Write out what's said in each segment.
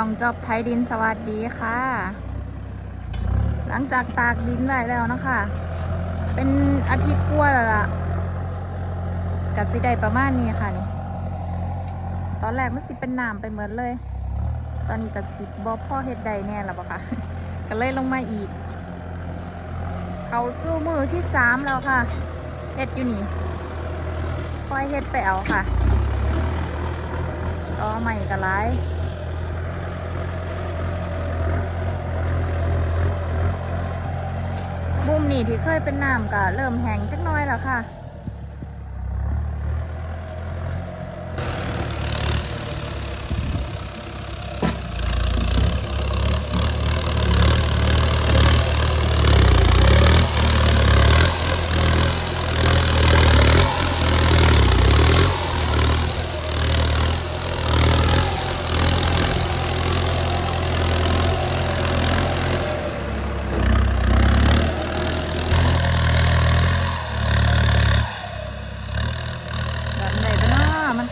ส่องจอบไทยดินสวัสดีค่ะ หลังจากตากดินได้แล้วนะคะ เป็นอาทิตย์กว่าแล้วล่ะกัดสิได้ประมาณนี้ค่ะนี่ตอนแรกมันสิเป็นน้ำไปเหมือนเลย ตอนนี้กับสิบบอพ่อเฮ็ดใดแน่แล้วปะคะก็เลยลงมาอีก เขาสู้มือที่สามแล้วค่ะเฮ็ดอยู่นี่คอยเฮ็ดไปเอาค่ะต่อใหม่กับไร มุมนี้ที่เคยเป็นน้ำก็เริ่มแห้งจักหน้อยแล้วค่ะ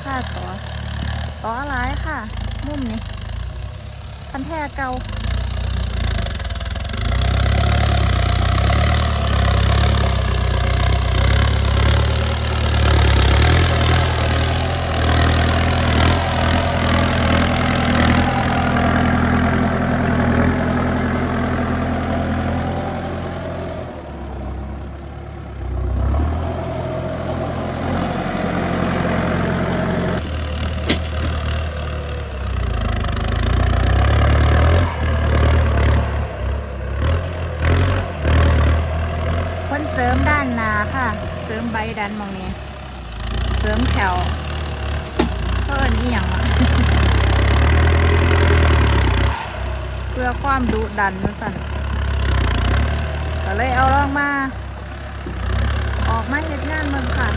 ค่าต่อต่ออะไรค่ะ มุมนี่คันแท้เก่า คนเสริมด้านหนาค่ะ เสริมใบดั นมองนี้ เสริมแถวเพิ่นอีหยังอะเพื่อความดุดันนะสั่นก็เลยเอาลองมา ออกมาเห็ดงานมึงค่ะ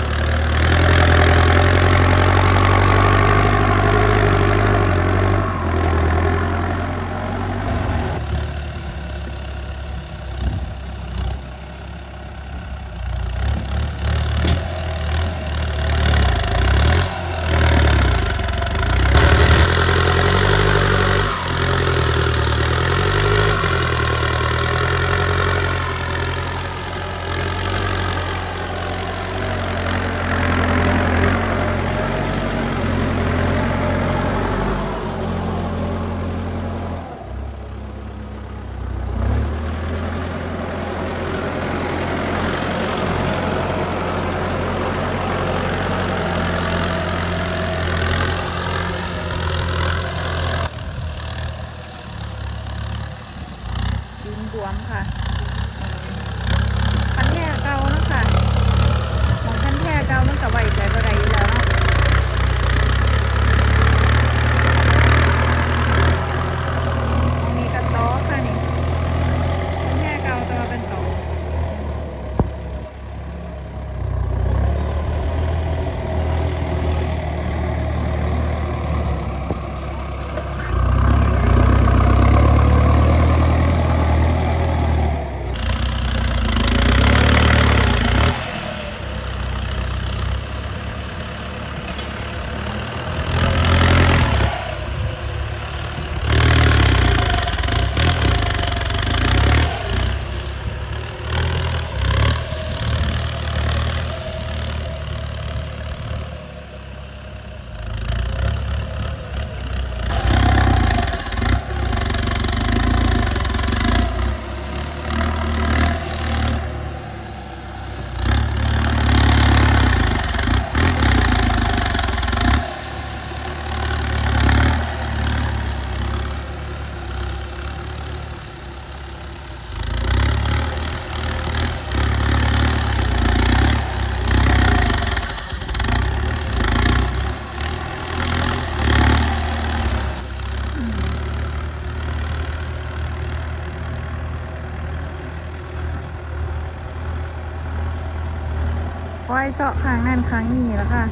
สาะข้างนั่นข้างนี้แล้วค่ะ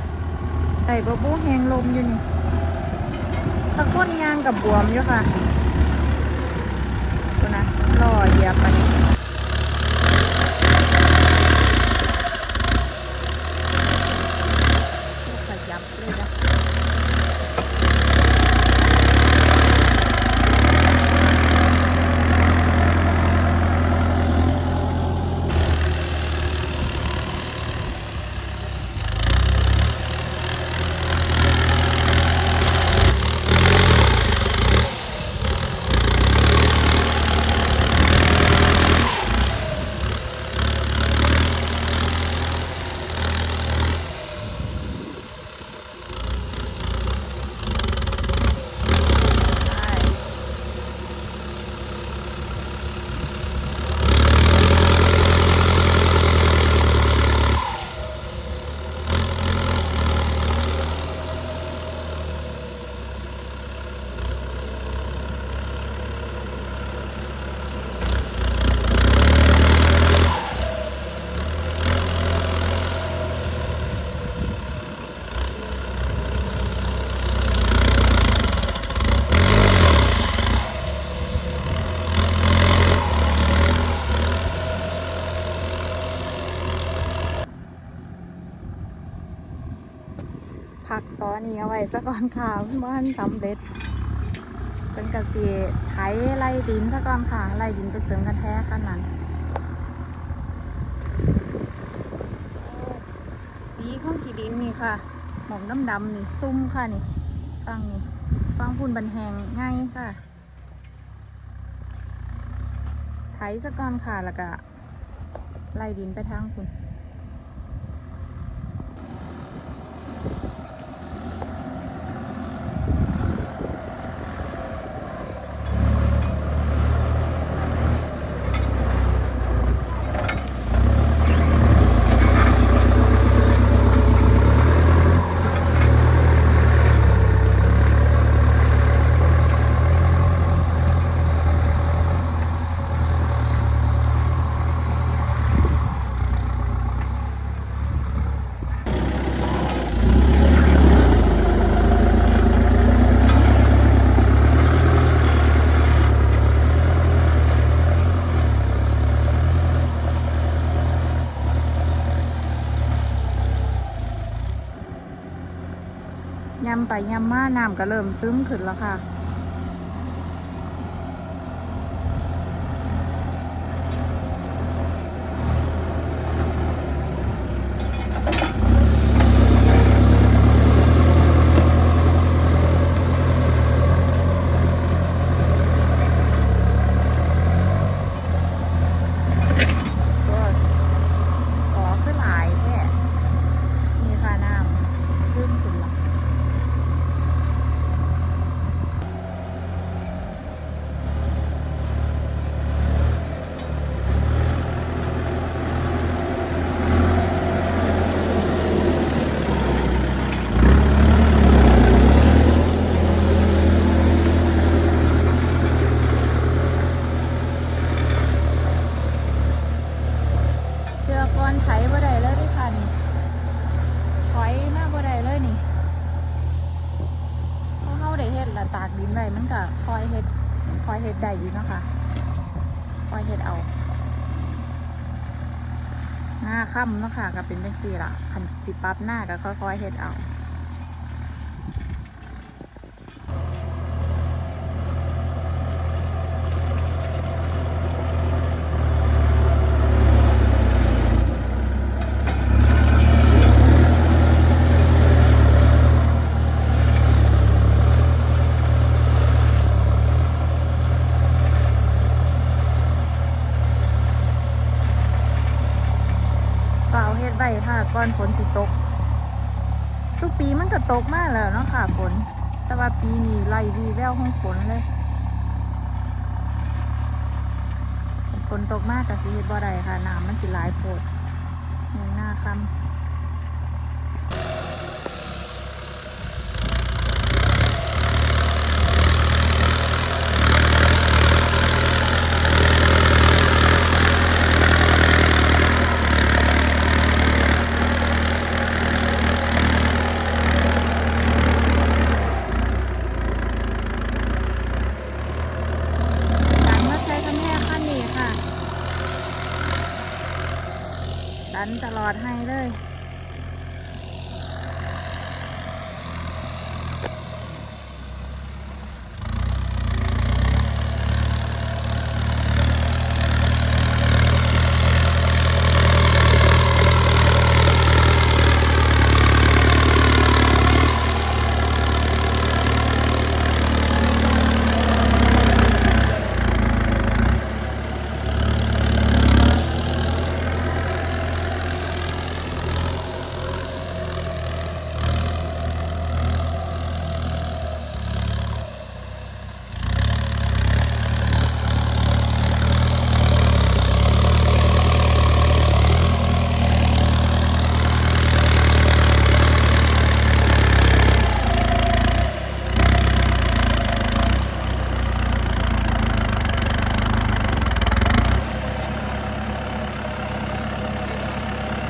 ไต่บะบูแหงลมอยู่นี่ตะก้นยางกับบวมอยู่ค่ะดูนะลอเหยียบไปนนี้ขยับเลยนะ อ นี่เอาไว้ซะก่อนค่ะบ้านสำเร็จ เป็นกระสีไถไล่ดินซะก่อนค่ะไล่ดินไปเสริมกันแท้ขั้นนั้นสีของขีดินนี่ค่ะ หมอกดำๆนี่ซุ่มค่ะนี่ฟังนี่ฟังพุ่นบันแหงง่ายค่ะไถซะก่อนค่ะแล้วก็ไล่ดินไปทางคุณ ยำไปยำมาน้ำก็เริ่มซึมขึ้นแล้วค่ะ ก็ขอขึ้นหลายแค่มีค่าน้ำซึมขึ้นแล้ว เจอก่อนไถบ่ได้เลยเดิค่ะนี่ถอยมาบ่ได้เลยนี่เพราะเฮาได้เฮ็ดและตากดินไว้มันก็คอยเฮ็ดคอยเฮ็ดได้อยู่เนาะค่ะคอยเฮ็ดเอา หน้า ค่ำเนาะค่ะก็เป็นจังซี่ล่ะคันสิปรับหน้าก็ค่อยๆเฮ็ดเอา ฝ่าวเฮ็ดไว้ค่ะก่อนฝนสิตก สุกปีมันก็ ตกมากแล้วเนาะค่ะฝน แต่ว่าปีนี้ไล่วีแววของฝนเลย ฝนตกมากกับสิเฮ็ดบ่ได้ค่ะน้ำมันสิหลายโพดแหงหน้าคำ ดันมาใช้คำแม่ขั้นนี้ค่ะ ดันตลอดให้เลย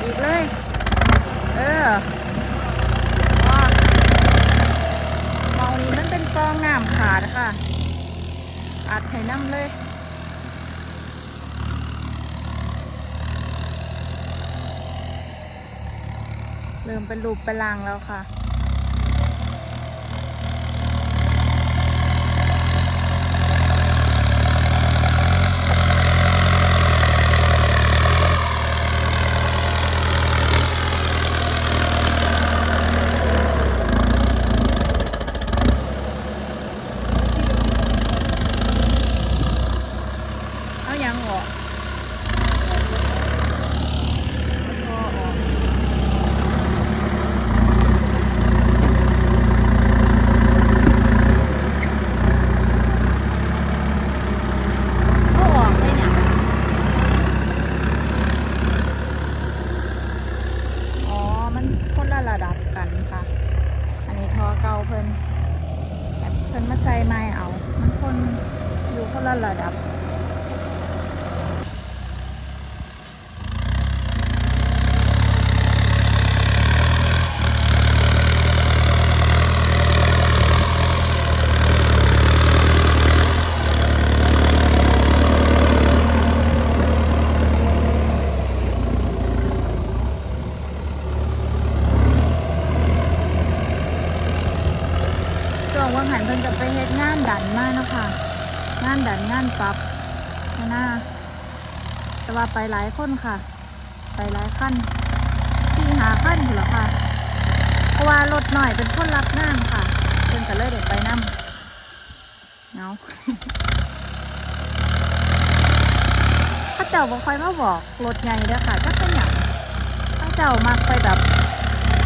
อีกเลย เออว้าวมองนี้มันเป็นกองน้ำขาดค่ะ อัดให้น้ำเลย เป็นรูปเป็นรางแล้วค่ะ ไม้เอา มันคนอยู่คนละระดับ ส่ วนวังหันเพิ่นจะไปเฮ็ดงานดันมากนาะคะงานดันงานปรับนะนะแต่ว่าไปหลายคนค่ะ ไปหลายขั้นที่หาขั้นอยู่หรอค่ะ เพราะว่ารถหน่อยเป็นคนรับงานค่ะเพิ่นก็เลยเด็กไปนำเงาถ้าเจ้าบ่ค่อยมาบอกรถใหญ่เด้อค่ะจักเป็นหยังถ้าเจ้ามักไปแบบ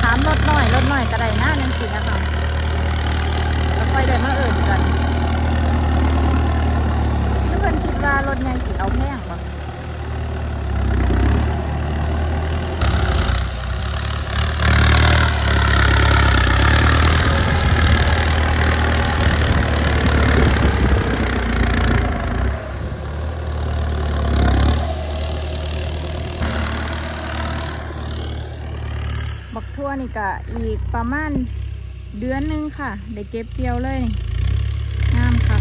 ถามรถหน่อยรถหน่อยก็ได้นะนั่นสินะคะ ค่อยได้มาเอิ่นกันที่เพิ่นคิดว่ารถใหญ่สิเอาแพงบ่บักทั่วนี่ก็อีกประมาณ เดือนหนึงค่ะ ได้เก็บเกี่ยวเลยนี่งามค่ะ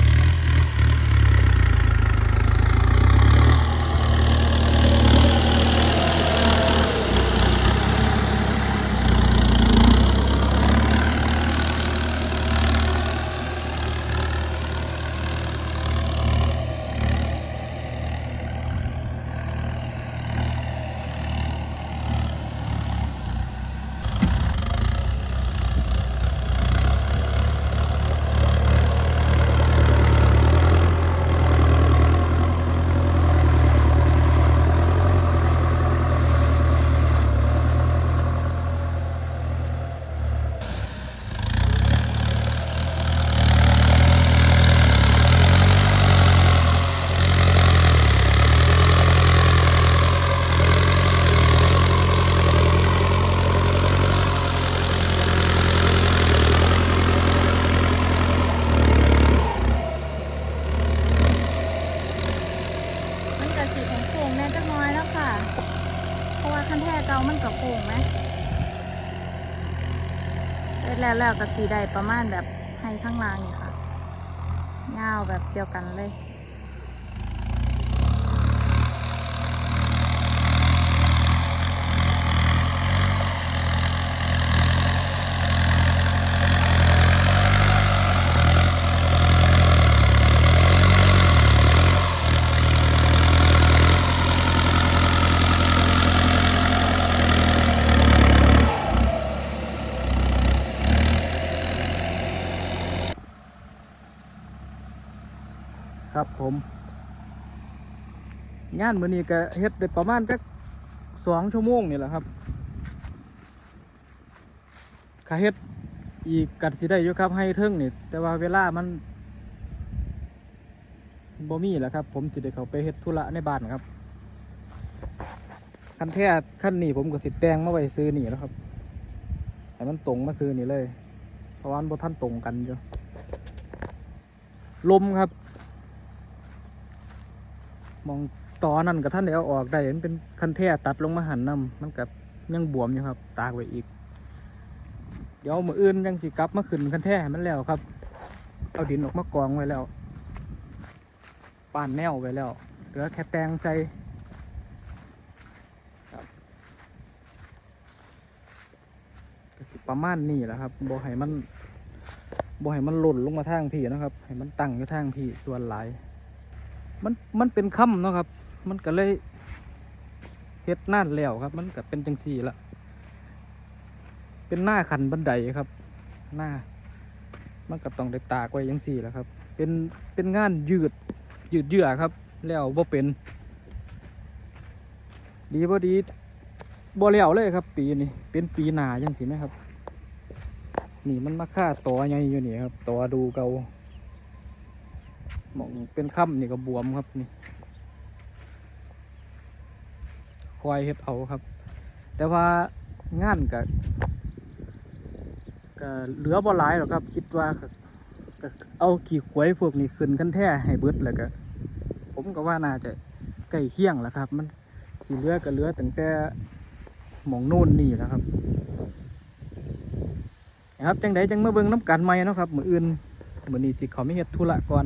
มันก็สีของโค้งแน่จักหน้อยแล้วค่ะ เพราะว่าคันแท้เก่ามันกับโค้งไหมเสร็จ แล้วก็สีได้ประมาณแบบให้ข้างล่างนี่ค่ะยาวแบบเดียวกันเลย ครับผม งานมื้อนี้ก็เฮ็ดได้ประมาณจักสองชั่วโมงนี่แหละครับขาเฮ็ดอีกกัดสิได้อยู่ครับให้เทิงนี่แต่ว่าเวลามันบ่มีแหละครับ ผมสิได้เขาไปเฮ็ดธุระในบ้านครับคันแท้ขั้นนี้ผมก็สิแตงมาไว้ซื้อนี่แล้วครับให้มันตรงมาซื้อนี่เลย เพราะว่ามันบ่ทันตรงกันอยู่ลมครับ มอง ตอนั่นกับท่านได้เอาออกได้มันเป็นคันแท้ตัดลงมาหันนำมันกับยังบวมอยู่ครับ ตากไว้อีก เดี๋ยวมืออื่นยังสิกลับมาขึ้นคันแท้มันแล้วครับ เอาดินออกมากองไว้แล้วปานแนวไว้แล้วเหลือแค่แตงใส่ครับสิประมาณนี้แหละครับบ่ให้มันบ่ให้มันหล่นลงมาทางพี่นะครับ ให้มันตั้งอยู่ทางพี่ส่วนหลาย มันมันเป็นค่ำเนาะครับ มันก็เลยเฮ็ดน่านแล้วครับ มันก็เป็นจังสี่ละเป็นหน้าขันบันไดครับ หน้า มันก็ต้องได้ตากไว้จังสี่แหละครับ เป็นเป็นงานยืดยืดเยื้อครับ แล้วบ่เป็น ดีบ่ดีบ่แล้วเลยครับ ปีนี้เป็นปีหนาจังสิไหมครับนี่มันมาค่าต่อใหญ่อยู่นี่ครับต่อดูเกาหมองเป็นค่ำนี่ก็บวมครับนี่ คอยเฮ็ดเอาครับ แต่ว่างานก็ก็เหลือบ่หลายหรอกครับ คิดว่าก็เอาขี่ขวยพวกนี้ขึ้นกันแท้ให้เบิดแล้วก็ ผมก็ว่าน่าจะใกล้เคียงแล้วครับ มันสีเหลือก็เหลือตั้งแต่หมองโน่นนี่แล้วครับครับจังใดจังมาเบิ่งน้ำกันใหม่นะครับมืออื่นมือนี้สิเขาไม่เฮ็ดธุระก่อน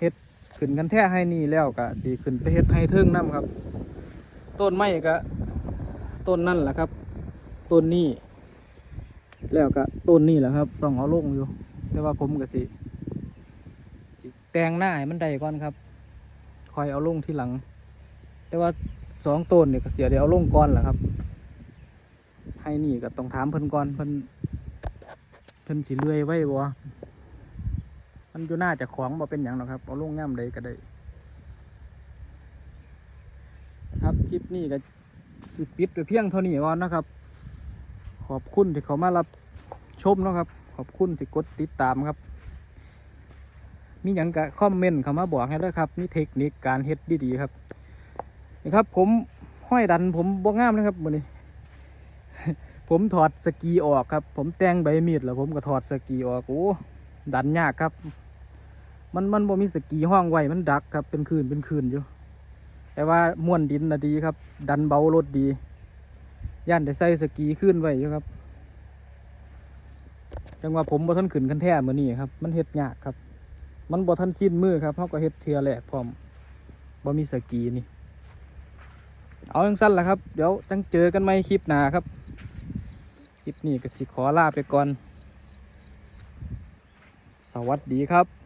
เฮ็ดขึ้นกันแท้ให้นี่แล้วก็สิขึ้นไปเฮ็ดให้เทิงน้ำครับ ต้นไม้ก็ต้นนั่นแหละครับ ต้นนี้ แล้วก็ต้นนี้แหละครับ ต้องเอาลงอยู่ แต่ว่าผมก็สิแต่งหน้าให้มันได้ก่อนครับ คอยเอาลงที่หลัง แต่ว่าสองต้นเนี่ยก็เสียเดี๋ยวเอาลงก่อนแหละครับ ให้นี่ก็ต้องถามเพิ่นก่อนเพิ่นเพิ่นสิเลื่อยไว้บ่มันอยู่หน้าจะของบ่เป็นหยังหรอกครับ เอาลงย่ำใดก็ได้ ครับคลิปนี้ก็สิปิดไปเพียงเท่านี้ก่อนนะครับ ขอบคุณที่เขามารับชมนะครับ ขอบคุณที่กดติดตามครับ มีอย่างกะคอมเมนต์เขามาบอกให้ด้วยครับมีเทคนิคการเฮ็ดดีๆครับนี่ครับ ผมห้อยดันผมบ่งามนะครับมือนี้ ผมถอดสกีออกครับ ผมแต่งใบมีดแล้วผมก็ถอดสกีออกโอ้ดันยากครับ มันมันบ่มีสกีห้องไว้มันดักครับเป็นคืนเป็นคืนอยู่ แต่ว่าม้วนดินนะดีครับ ดันเบารถดี ย่านได้ใส่สกีขึ้นไว้อยู่ครับ จังว่าผมบ่ทันขึ้นคันแท้มือนี้ครับ มันเฮ็ดยากครับ มันบ่ทันชิ้นมือครับเฮาก็เฮ็ดเทื่อแรกพร้อมบ่มีสกีนี่ เอาจังสั้นละครับ เดี๋ยวจังเจอกันใหมคลิปหน้าครับ คลิปนี้ก็สิขอลาไปก่อน สวัสดีครับ